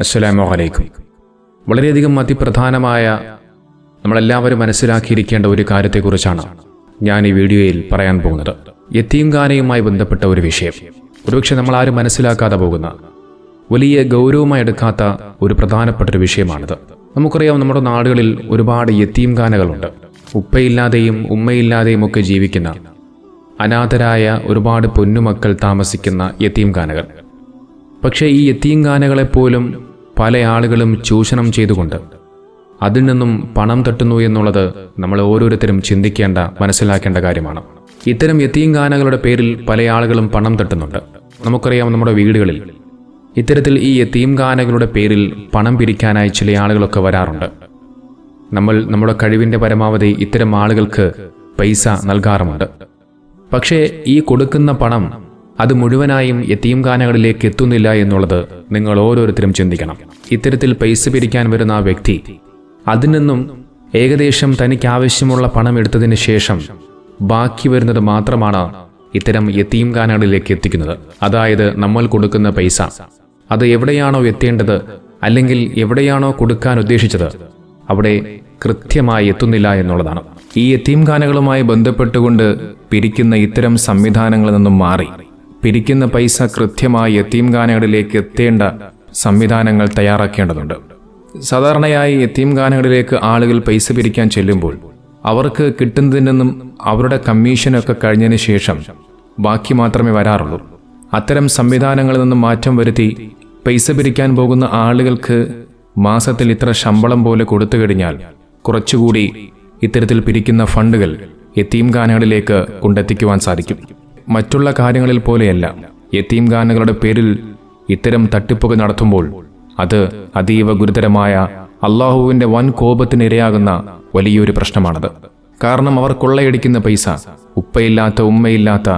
അസ്സലാമു അലൈക്കും. വളരെയധികം അതിപ്രധാനമായ നമ്മളെല്ലാവരും മനസ്സിലാക്കിയിരിക്കേണ്ട ഒരു കാര്യത്തെക്കുറിച്ചാണ് ഞാൻ ഈ വീഡിയോയിൽ പറയാൻ പോകുന്നത്. യത്തീംഖാനയുമായി ബന്ധപ്പെട്ട ഒരു വിഷയം. ഒരുപക്ഷെ ആരും മനസ്സിലാക്കാതെ പോകുന്ന വലിയ ഗൗരവമായി എടുക്കാത്ത ഒരു പ്രധാനപ്പെട്ട ഒരു വിഷയമാണിത്. നമുക്കറിയാം നമ്മുടെ നാടുകളിൽ ഒരുപാട് യത്തീംഖാനകളുണ്ട് ഉപ്പയില്ലാതെയും ഉമ്മയില്ലാതെയും ഒക്കെ ജീവിക്കുന്ന അനാഥരായ ഒരുപാട് പൊന്നുമക്കൾ താമസിക്കുന്ന യത്തീംഖാനകൾ പക്ഷേ ഈ യത്തീംഖാനകളെപ്പോലും പല ആളുകളും ചൂഷണം ചെയ്തുകൊണ്ട് അതിൽ നിന്നും പണം തട്ടുന്നു എന്നുള്ളത് നമ്മൾ ഓരോരുത്തരും ചിന്തിക്കേണ്ട മനസ്സിലാക്കേണ്ട കാര്യമാണ്. ഇത്തരം യത്തീംഖാനകളുടെ പേരിൽ പല ആളുകളും പണം തട്ടുന്നുണ്ട്. നമുക്കറിയാം നമ്മുടെ വീടുകളിൽ ഇത്തരത്തിൽ ഈ യത്തീംഖാനകളുടെ പേരിൽ പണം പിരിക്കാനായി ചില ആളുകളൊക്കെ വരാറുണ്ട്. നമ്മൾ നമ്മുടെ കഴിവിന്റെ പരമാവധി ഇത്തരം ആളുകൾക്ക് പൈസ നൽകാറുമുണ്ട്. പക്ഷേ ഈ കൊടുക്കുന്ന പണം അത് മുഴുവനായും യത്തീംഖാനകളിലേക്ക് എത്തുന്നില്ല എന്നുള്ളത് നിങ്ങൾ ഓരോരുത്തരും ചിന്തിക്കണം. ഇത്തരത്തിൽ പൈസ പിരിക്കാൻ വരുന്ന ആ വ്യക്തി അതിൽ നിന്നും ഏകദേശം തനിക്ക് ആവശ്യമുള്ള പണം എടുത്തതിന് ശേഷം ബാക്കി വരുന്നത് മാത്രമാണ് ഇത്തരം യത്തീംഖാനകളിലേക്ക് എത്തിക്കുന്നത്. അതായത് നമ്മൾ കൊടുക്കുന്ന പൈസ. അത് എവിടെയാണോ എത്തേണ്ടത് അല്ലെങ്കിൽ എവിടെയാണോ കൊടുക്കാൻ ഉദ്ദേശിച്ചത് അവിടെ കൃത്യമായി എത്തുന്നില്ല എന്നുള്ളതാണ്. ഈ യത്തീംഖാനകളുമായി ബന്ധപ്പെട്ടുകൊണ്ട് പിരിക്കുന്ന ഇത്തരം സംവിധാനങ്ങളിൽ നിന്നും മാറി പിരിക്കുന്ന പൈസ കൃത്യമായി യത്തീംഖാനകളിലേക്ക് എത്തേണ്ട സംവിധാനങ്ങൾ തയ്യാറാക്കേണ്ടതുണ്ട്. സാധാരണയായി യത്തീംഖാനകളിലേക്ക് ആളുകൾ പൈസ പിരിക്കാൻ ചെല്ലുമ്പോൾ അവർക്ക് കിട്ടുന്നതിൽ നിന്നും അവരുടെ കമ്മീഷനൊക്കെ കഴിഞ്ഞതിന് ശേഷം ബാക്കി മാത്രമേ വരാറുള്ളൂ. അത്തരം സംവിധാനങ്ങളിൽ നിന്നും മാറ്റം വരുത്തി പൈസ പിരിക്കാൻ പോകുന്ന ആളുകൾക്ക് മാസത്തിൽ ഇത്ര ശമ്പളം പോലെ കൊടുത്തു കഴിഞ്ഞാൽ കുറച്ചുകൂടി ഇത്തരത്തിൽ പിരിക്കുന്ന ഫണ്ടുകൾ യത്തീംഖാനകളിലേക്ക് കൊണ്ടെത്തിക്കുവാൻ സാധിക്കും. മറ്റുള്ള കാര്യങ്ങളിൽ പോലെയല്ല. യത്തീംഖാനകളുടെ പേരിൽ ഇത്തരം തട്ടിപ്പുകൾ നടത്തുമ്പോൾ അത് അതീവ ഗുരുതരമായ അള്ളാഹുവിന്റെ വൻ കോപത്തിനിരയാകുന്ന വലിയൊരു പ്രശ്നമാണത്. കാരണം അവർ കൊള്ളയടിക്കുന്ന പൈസ ഉപ്പയില്ലാത്ത ഉമ്മയില്ലാത്ത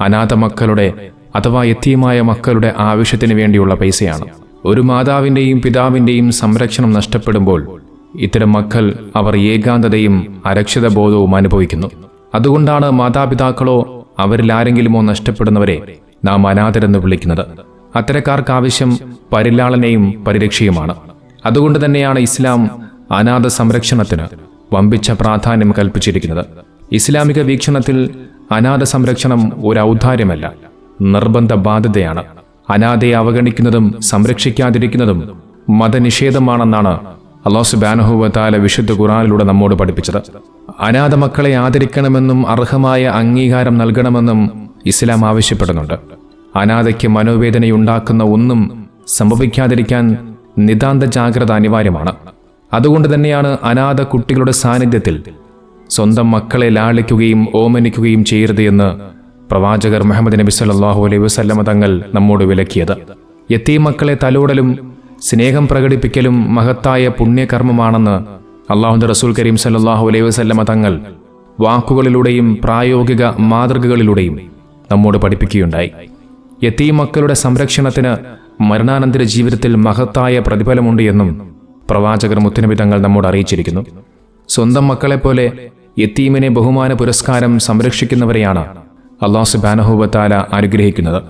അനാഥ മക്കളുടെ അഥവാ എത്തിയുമായ മക്കളുടെ ആവശ്യത്തിന് വേണ്ടിയുള്ള പൈസയാണ്. ഒരു മാതാവിന്റെയും പിതാവിന്റെയും സംരക്ഷണം നഷ്ടപ്പെടുമ്പോൾ ഇത്തരം മക്കൾ അവർ ഏകാന്തതയും അരക്ഷിത ബോധവും അനുഭവിക്കുന്നു. അതുകൊണ്ടാണ് മാതാപിതാക്കളോ അവരിൽ ആരെങ്കിലുമോ നഷ്ടപ്പെടുന്നവരെ നാം അനാഥരെന്ന് വിളിക്കുന്നത്. അത്തരക്കാർക്ക് ആവശ്യം പരിലാളനയും പരിരക്ഷയുമാണ്. അതുകൊണ്ട് തന്നെയാണ് ഇസ്ലാം അനാഥ സംരക്ഷണത്തിന് വമ്പിച്ച പ്രാധാന്യം കൽപ്പിച്ചിരിക്കുന്നത്. ഇസ്ലാമിക വീക്ഷണത്തിൽ അനാഥ സംരക്ഷണം ഒരു ഔദാര്യമല്ല നിർബന്ധ ബാധ്യതയാണ് അനാഥയെ അവഗണിക്കുന്നതും സംരക്ഷിക്കാതിരിക്കുന്നതും മതനിഷേധമാണെന്നാണ് അള്ളാഹു സുബാനഹുവത്താല വിശുദ്ധ ഖുറാനിലൂടെ നമ്മോട് പഠിപ്പിച്ചത്. അനാഥ മക്കളെ ആദരിക്കണമെന്നും അർഹമായ അംഗീകാരം നൽകണമെന്നും ഇസ്ലാം ആവശ്യപ്പെടുന്നുണ്ട്. അനാഥയ്ക്ക് മനോവേദനയുണ്ടാക്കുന്ന ഒന്നും സംഭവിക്കാതിരിക്കാൻ നിതാന്ത ജാഗ്രത അനിവാര്യമാണ്. അതുകൊണ്ട് തന്നെയാണ് അനാഥ കുട്ടികളുടെ സാന്നിധ്യത്തിൽ സ്വന്തം മക്കളെ ലാളിക്കുകയും ഓമനിക്കുകയും ചെയ്യരുത് എന്ന് പ്രവാചകർ മുഹമ്മദ് നബി സല്ലാഹു അലൈഹി വസല്ലമ തങ്ങൾ നമ്മോട് വിലക്കിയത്. യത്തീം മക്കളെ തലോടലും സ്നേഹം പ്രകടിപ്പിക്കലും മഹത്തായ പുണ്യകർമ്മമാണെന്ന് അള്ളാഹുന്റെ റസൂൽ കരീം സല്ലാഹു അലൈഹി വസല്ലമ തങ്ങൾ വാക്കുകളിലൂടെയും പ്രായോഗിക മാതൃകകളിലൂടെയും നമ്മോട് പഠിപ്പിക്കുകയുണ്ടായി. എത്തീ മക്കളുടെ സംരക്ഷണത്തിന് മരണാനന്തര ജീവിതത്തിൽ മഹത്തായ പ്രതിഫലമുണ്ട് എന്നും പ്രവാചകർ മുത്തനബി തങ്ങൾ നമ്മോട് അറിയിച്ചിരിക്കുന്നു. സ്വന്തം മക്കളെപ്പോലെ യത്തീമിനെ ബഹുമാന പുരസ്കാരം സംരക്ഷിക്കുന്നവരെയാണ് അള്ളാഹു സുബാനഹുബത്താല അനുഗ്രഹിക്കുന്നത്.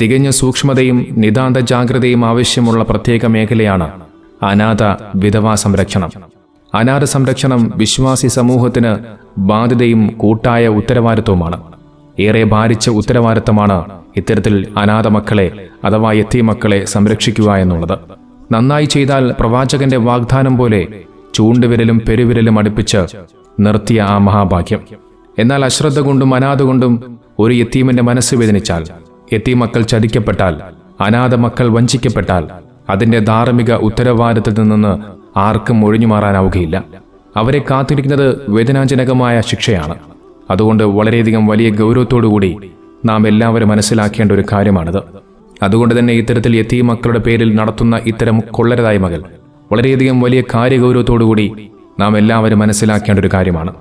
തികഞ്ഞ സൂക്ഷ്മതയും നിതാന്ത ജാഗ്രതയും ആവശ്യമുള്ള പ്രത്യേക മേഖലയാണ് അനാഥ വിധവാ സംരക്ഷണം. അനാഥ സംരക്ഷണം വിശ്വാസി സമൂഹത്തിന് ബാധ്യതയും കൂട്ടായ ഉത്തരവാദിത്വമാണ് ഏറെ ഭാരിച്ച ഉത്തരവാദിത്തമാണ് ഇത്തരത്തിൽ അനാഥ മക്കളെ അഥവാ എത്തി മക്കളെ സംരക്ഷിക്കുക എന്നുള്ളത്. നന്നായി ചെയ്താൽ പ്രവാചകന്റെ വാഗ്ദാനം പോലെ ചൂണ്ടുവിരലും പെരുവിരലും അടുപ്പിച്ച് നിർത്തിയ ആ മഹാഭാഗ്യം. എന്നാൽ അശ്രദ്ധ കൊണ്ടും അനാഥ കൊണ്ടും ഒരു യത്തീമിന്റെ മനസ്സ് വേദനിച്ചാൽ യത്തീം മക്കൾ ചതിക്കപ്പെട്ടാൽ അനാഥ മക്കൾ വഞ്ചിക്കപ്പെട്ടാൽ അതിന്റെ ധാർമ്മിക ഉത്തരവാദിത്തത്തിൽ നിന്ന് ആർക്കും ഒഴിഞ്ഞു മാറാനാവുകയില്ല. അവരെ കാത്തിരിക്കുന്നത് വേദനാജനകമായ ശിക്ഷയാണ്. അതുകൊണ്ട് വളരെയധികം വലിയ ഗൗരവത്തോടുകൂടി നാം എല്ലാവരും മനസ്സിലാക്കേണ്ട ഒരു കാര്യമാണിത്. അതുകൊണ്ട് തന്നെ ഇത്തരത്തിൽ എത്തിയ മക്കളുടെ പേരിൽ നടത്തുന്ന ഇത്തരം കൊള്ളരതായ്മകൾ വളരെയധികം വലിയ കാര്യഗൗരവത്തോടുകൂടി നാം എല്ലാവരും മനസ്സിലാക്കേണ്ട ഒരു കാര്യമാണ്.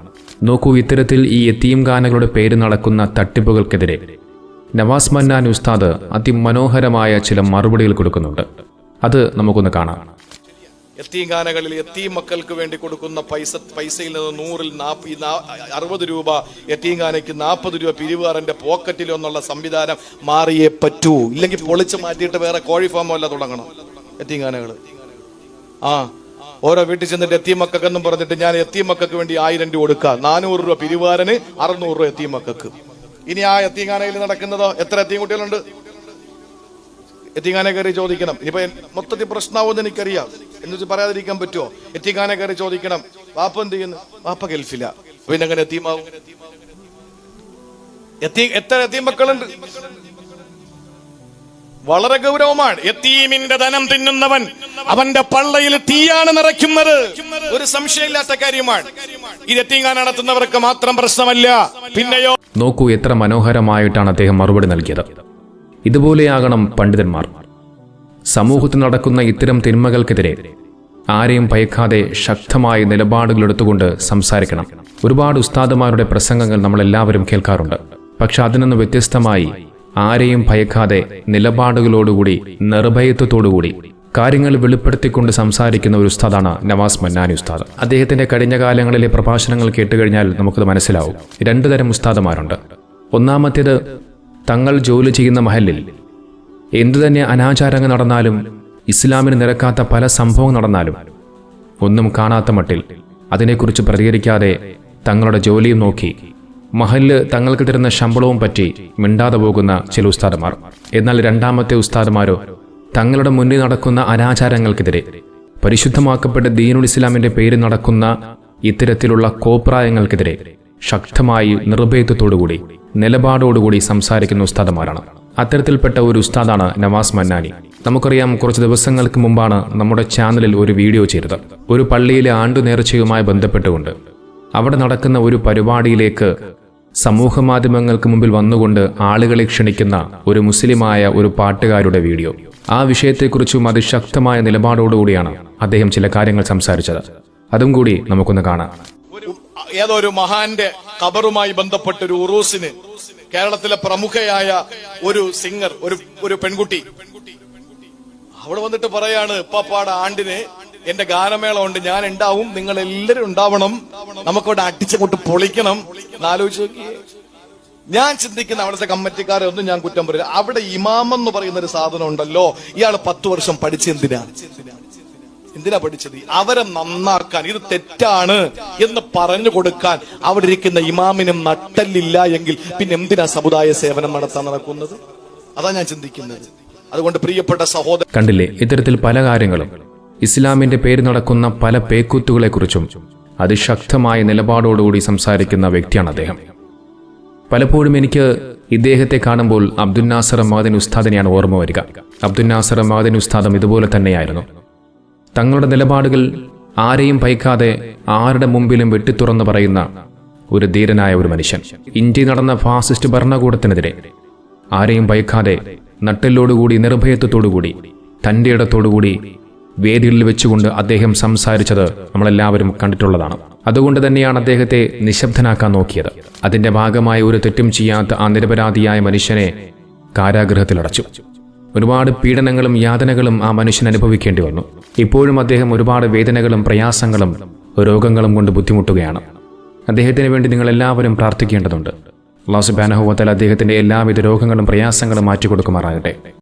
നോക്കൂ ഇത്തരത്തിൽ ഈ എത്തിയും ഗാനകളുടെ പേര് നടക്കുന്ന തട്ടിപ്പുകൾക്കെതിരെ നവാസ് മന്നാൻ ഉസ്താദ് അതിമനോഹരമായ ചില മറുപടികൾ കൊടുക്കുന്നുണ്ട്. അത് നമുക്കൊന്ന് കാണാം. എത്തീങ്കാനകളിൽ എത്തീം മക്കൾക്ക് വേണ്ടി കൊടുക്കുന്ന പൈസ പൈസയിൽ നിന്ന് നൂറിൽ നാപ്പ് അറുപത് രൂപ എത്തീങ്കാനയ്ക്ക് നാൽപ്പത് രൂപ പിരിവുകാരന്റെ പോക്കറ്റിൽ എന്നുള്ള സംവിധാനം മാറിയേ പറ്റൂ. ഇല്ലെങ്കിൽ പൊളിച്ച് മാറ്റിയിട്ട് വേറെ കോഴി ഫാമോ അല്ല തുടങ്ങണം. എത്തീങ്കാനകൾ ആ ഓരോ വീട്ടിൽ ചെന്നിട്ട് എത്തിയ മക്കൾക്കെന്നും പറഞ്ഞിട്ട് ഞാൻ എത്തിയ മക്കൾക്ക് വേണ്ടി ആയിരം രൂപ കൊടുക്കുക നാനൂറ് രൂപ പിരിവാരന് അറുന്നൂറ് രൂപ എത്തിയ മക്കൾക്ക് ഇനി ആ എത്തിങ്ങാനയിൽ നടക്കുന്നതോ? എത്ര എത്തിയും കുട്ടികളുണ്ട് എത്തിങ്ങാനെ കയറി ചോദിക്കണം. ഇനിയിപ്പോ മൊത്തത്തിൽ പ്രശ്നമാവുമെന്ന് എനിക്കറിയാം. എന്ന് പറയാതിരിക്കാൻ പറ്റുമോ? എത്തിക്കാനെ കയറി ചോദിക്കണം. വാപ്പ എന്ത് ചെയ്യുന്നു? വാപ്പ ഗൾഫില്ല പിന്നെ അങ്ങനെ എത്തിയുമാവും എത്തി എത്ര എത്തിയും മക്കളുണ്ട്? വളരെ ഗൗരവമാണ്. എത്തീമിന്റെ ധനം തിന്നുന്നവൻ അവന്റെ പള്ളയിൽ തീയാണ് നിറയ്ക്കുന്നത്. ഒരു സംശയമില്ലാത്ത കാര്യമാണ്. ഇത് എത്തിങ്ങാൻ നടത്തുന്നവർക്ക് മാത്രം പ്രശ്നമല്ല. പിന്നെയോ നോക്കൂ എത്ര മനോഹരമായിട്ടാണ് അദ്ദേഹം മറുപടി നൽകിയത്. ഇതുപോലെയാകണം പണ്ഡിതന്മാർ. സമൂഹത്തിൽ നടക്കുന്ന ഇത്തരം തിന്മകൾക്കെതിരെ ആരെയും ഭയക്കാതെ ശക്തമായ നിലപാടുകൾ എടുത്തുകൊണ്ട് സംസാരിക്കണം. ഒരുപാട് ഉസ്താദുമാരുടെ പ്രസംഗങ്ങൾ നമ്മളെല്ലാവരും കേൾക്കാറുണ്ട്. പക്ഷെ അതിനൊന്ന് വ്യത്യസ്തമായി ആരെയും ഭയക്കാതെ നിലപാടുകളോടുകൂടി നിർഭയത്വത്തോടുകൂടി കാര്യങ്ങൾ വെളിപ്പെടുത്തിക്കൊണ്ട് സംസാരിക്കുന്ന ഒരു ഉസ്താദാണ് നവാസ് മന്നാനി ഉസ്താദ്. അദ്ദേഹത്തിന്റെ കഴിഞ്ഞ കാലങ്ങളിലെ പ്രഭാഷണങ്ങൾ കേട്ടുകഴിഞ്ഞാൽ നമുക്കത് മനസ്സിലാവും. രണ്ടു തരം ഉസ്താദുമാരുണ്ട്. ഒന്നാമത്തേത് തങ്ങൾ ജോലി ചെയ്യുന്ന മഹലിൽ എന്തുതന്നെ അനാചാരങ്ങൾ നടന്നാലും ഇസ്ലാമിന് നിരക്കാത്ത പല സംഭവങ്ങൾ നടന്നാലും ഒന്നും കാണാത്ത മട്ടിൽ അതിനെക്കുറിച്ച് പ്രതികരിക്കാതെ തങ്ങളുടെ ജോലിയും നോക്കി മഹല്ല് തങ്ങൾക്ക് തരുന്ന ശമ്പളവും പറ്റി മിണ്ടാതെ പോകുന്ന ചില ഉസ്താദന്മാർ എന്നാൽ രണ്ടാമത്തെ ഉസ്താദന്മാരോ തങ്ങളുടെ മുന്നിൽ നടക്കുന്ന അനാചാരങ്ങൾക്കെതിരെ പരിശുദ്ധമാക്കപ്പെട്ട ദീനുൽ ഇസ്ലാമിന്റെ പേരിൽ നടക്കുന്ന ഇത്തരത്തിലുള്ള കോപ്രായങ്ങൾക്കെതിരെ ശക്തമായി നിർഭയത്വത്തോടുകൂടി നിലപാടോടുകൂടി സംസാരിക്കുന്ന ഉസ്താദന്മാരാണ് അത്തരത്തിൽപ്പെട്ട ഒരു ഉസ്താദാണ് നവാസ് മന്നാനി. നമുക്കറിയാം കുറച്ച് ദിവസങ്ങൾക്ക് മുമ്പാണ് നമ്മുടെ ചാനലിൽ ഒരു വീഡിയോ ചെയ്തത്. ഒരു പള്ളിയിലെ ആണ്ടു നേർച്ചയുമായി ബന്ധപ്പെട്ടുകൊണ്ട് അവിടെ നടക്കുന്ന ഒരു പരിപാടിയിലേക്ക് സമൂഹ മാധ്യമങ്ങൾക്ക് മുമ്പിൽ വന്നുകൊണ്ട് ആളുകളെ ക്ഷണിക്കുന്ന ഒരു മുസ്ലിമായ ഒരു പാട്ടുകാരുടെ വീഡിയോ. ആ വിഷയത്തെക്കുറിച്ചും അതിശക്തമായ നിലപാടോടുകൂടിയാണ് അദ്ദേഹം ചില കാര്യങ്ങൾ സംസാരിച്ചത്. അതും കൂടി നമുക്കൊന്ന് കാണാം. ഏതോ ഒരു മഹാന്റെ ഖബറുമായി ബന്ധപ്പെട്ട ഒരു ഉറൂസിന് കേരളത്തിലെ പ്രമുഖയായ ഒരു സിംഗർ ഒരു ഒരു പെൺകുട്ടി. അവിടെ വന്നിട്ട് പറയാണ് ഇപ്പാപ്പാടെ ആണ്ടിന് എന്റെ ഗാനമേള ഉണ്ട് ഞാൻ ഉണ്ടാവും നിങ്ങൾ എല്ലാവരും ഉണ്ടാവണം നമുക്കവിടെ അടിച്ചങ്ങോട്ട് പൊളിക്കണം. എന്നാലോചിച്ച് നോക്കിയേ ഞാൻ ചിന്തിക്കുന്ന അവിടുത്തെ കമ്മിറ്റിക്കാരെ ഒന്നും ഞാൻ കുറ്റം പറയില്ല. അവിടെ ഇമാമെന്ന് പറയുന്ന ഒരു സാധനം ഉണ്ടല്ലോ ഇയാൾ പത്ത് വർഷം പഠിച്ചെന്തിനാ? എന്തിനാ പഠിച്ചത്? അവരെ നന്നാക്കാൻ ഇത് തെറ്റാണ് എന്ന് പറഞ്ഞു കൊടുക്കാൻ അവിടെ ഇരിക്കുന്ന ഇമാമിനും നട്ടല്ലില്ല എങ്കിൽ പിന്നെ എന്തിനാ സമുദായ സേവനം നടത്താൻ നടക്കുന്നത്? അതാ ഞാൻ ചിന്തിക്കുന്നത്. അതുകൊണ്ട് പ്രിയപ്പെട്ട സഹോദരൻ കണ്ടില്ലേ ഇത്തരത്തിൽ പല കാര്യങ്ങളും. ഇസ്ലാമിന്റെ പേര് നടക്കുന്ന പല പേക്കൂത്തുകളെക്കുറിച്ചും അതിശക്തമായ നിലപാടോടുകൂടി സംസാരിക്കുന്ന വ്യക്തിയാണ് അദ്ദേഹം. പലപ്പോഴും എനിക്ക് ഇദ്ദേഹത്തെ കാണുമ്പോൾ അബ്ദുൽ നാസർ അമ്മാദിൻ ഉസ്താദിനെയാണ് ഓർമ്മ വരിക. അബ്ദുൽ നാസർ അമ്മാദിൻ ഉസ്താദം ഇതുപോലെ തന്നെയായിരുന്നു. തങ്ങളുടെ നിലപാടുകൾ ആരെയും ഭയക്കാതെ ആരുടെ മുമ്പിലും വെട്ടിത്തുറന്ന് പറയുന്ന ഒരു ധീരനായ ഒരു മനുഷ്യൻ. ഇന്ത്യ നടന്ന ഫാസിസ്റ്റ് ഭരണകൂടത്തിനെതിരെ ആരെയും ഭയക്കാതെ നട്ടിലോടുകൂടി നിർഭയത്വത്തോടുകൂടി തന്റെ ഇടത്തോടുകൂടി വേദികളിൽ വെച്ചുകൊണ്ട് അദ്ദേഹം സംസാരിച്ചത് നമ്മളെല്ലാവരും കണ്ടിട്ടുള്ളതാണ്. അതുകൊണ്ട് തന്നെയാണ് അദ്ദേഹത്തെ നിശബ്ദനാക്കാൻ നോക്കിയത്. അതിന്റെ ഭാഗമായി ഒരു തെറ്റും ചെയ്യാത്ത ആ നിരപരാധിയായ മനുഷ്യനെ കാരാഗൃഹത്തിലടച്ചു. ഒരുപാട് പീഡനങ്ങളും യാതനകളും ആ മനുഷ്യൻ അനുഭവിക്കേണ്ടി വന്നു. ഇപ്പോഴും അദ്ദേഹം ഒരുപാട് വേദനകളും പ്രയാസങ്ങളും രോഗങ്ങളും കൊണ്ട് ബുദ്ധിമുട്ടുകയാണ്. അദ്ദേഹത്തിന് വേണ്ടി നിങ്ങൾ എല്ലാവരും പ്രാർത്ഥിക്കേണ്ടതുണ്ട്. അള്ളാഹു സുബാനഹുവത്തൽ അദ്ദേഹത്തിന്റെ എല്ലാവിധ രോഗങ്ങളും പ്രയാസങ്ങളും മാറ്റിക്കൊടുക്കുമാറാകട്ടെ.